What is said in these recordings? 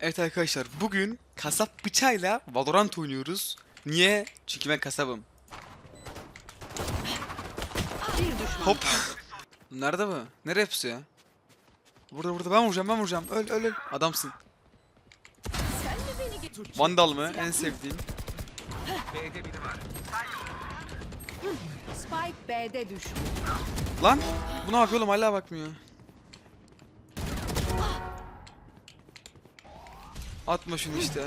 Evet arkadaşlar bugün kasap bıçağıyla Valorant oynuyoruz. Niye? Çünkü ben kasabım. Bir düşman. Hop. Nerede bu? Nereye hepsi ya? Burada burada ben vuracağım ben vuracağım. Öl öl öl. Adamsın. Vandal mı? En sevdiğim. Spike B'de düştü. Lan bu ne yapıyor oğlum hala bakmıyor. Atma şunu işte.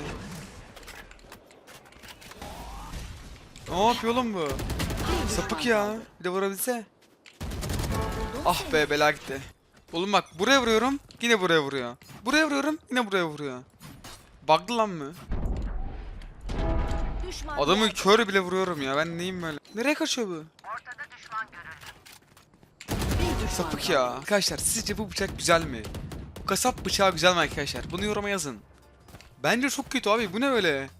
Ne yapıyor oğlum bu? Sapık ya. Bir de vurabilse. Ah be bela gitti. Oğlum bak buraya vuruyorum yine buraya vuruyor. Buraya vuruyorum yine buraya vuruyor. Bug'lı lan mı? Adamı kör bile vuruyorum ya ben neyim böyle. Nereye kaçıyor bu? Sapık ya. Arkadaşlar sizce bu bıçak güzel mi? Bu kasap bıçağı güzel mi arkadaşlar? Bunu yoruma yazın. Bence çok kötü abi. Bu ne böyle?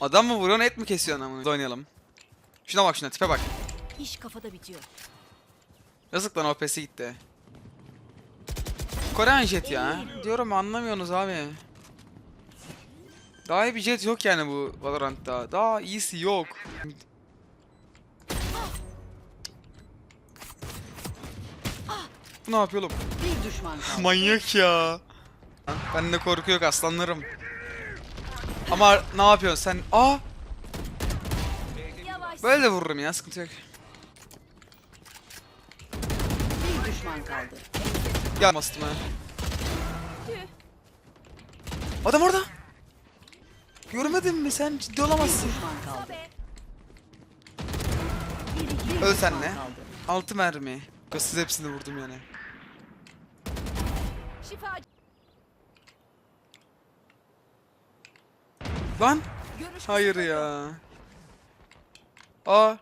Adam mı vuruyor et mi kesiyor anamını? Oynayalım. Şuna bak şuna tipe bak. İş kafada bitiyor. Yazık lan OP'si gitti. Korean jet ya. Diyorum anlamıyorsunuz abi. Daha iyi bir jet yok yani bu Valorant'ta. Daha iyisi yok. Ne yapıyor oğlum? Bir düşman kaldı. Manyak ya. Bende korku yok aslanlarım. Ama ne yapıyorsun sen? Aa! Böyle de vururum ya sıkıntı yok. Bir düşman kaldı. Ya bastım ha. Adam orada. Görmedin mi sen ciddi olamazsın. Öl sen ne? kaldı. 6 mermi. Siz hepsini vurdum yani. Şifacı. Lan hayır ya. Aa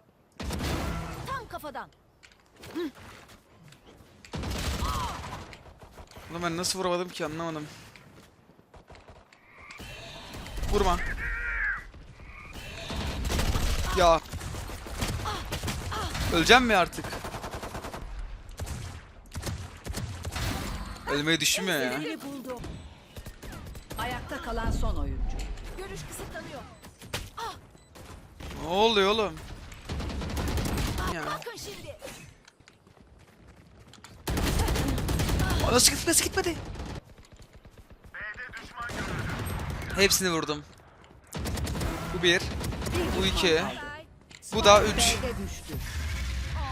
Tam kafadan. Ulan ben nasıl vuramadım ki anlamadım. Vurma. Ya. Öleceğim mi artık? Ölmeyi düşünmüyor ya. Ayakta kalan son oyuncu. Kısıtlanıyor. Ne oluyor oğlum? Ya. Bakın şimdi. Aa, Nasıl gitmedi? Nasıl gitmedi? Hepsini vurdum. Bu bir. Bu iki. Bu da üç. B'de düştü.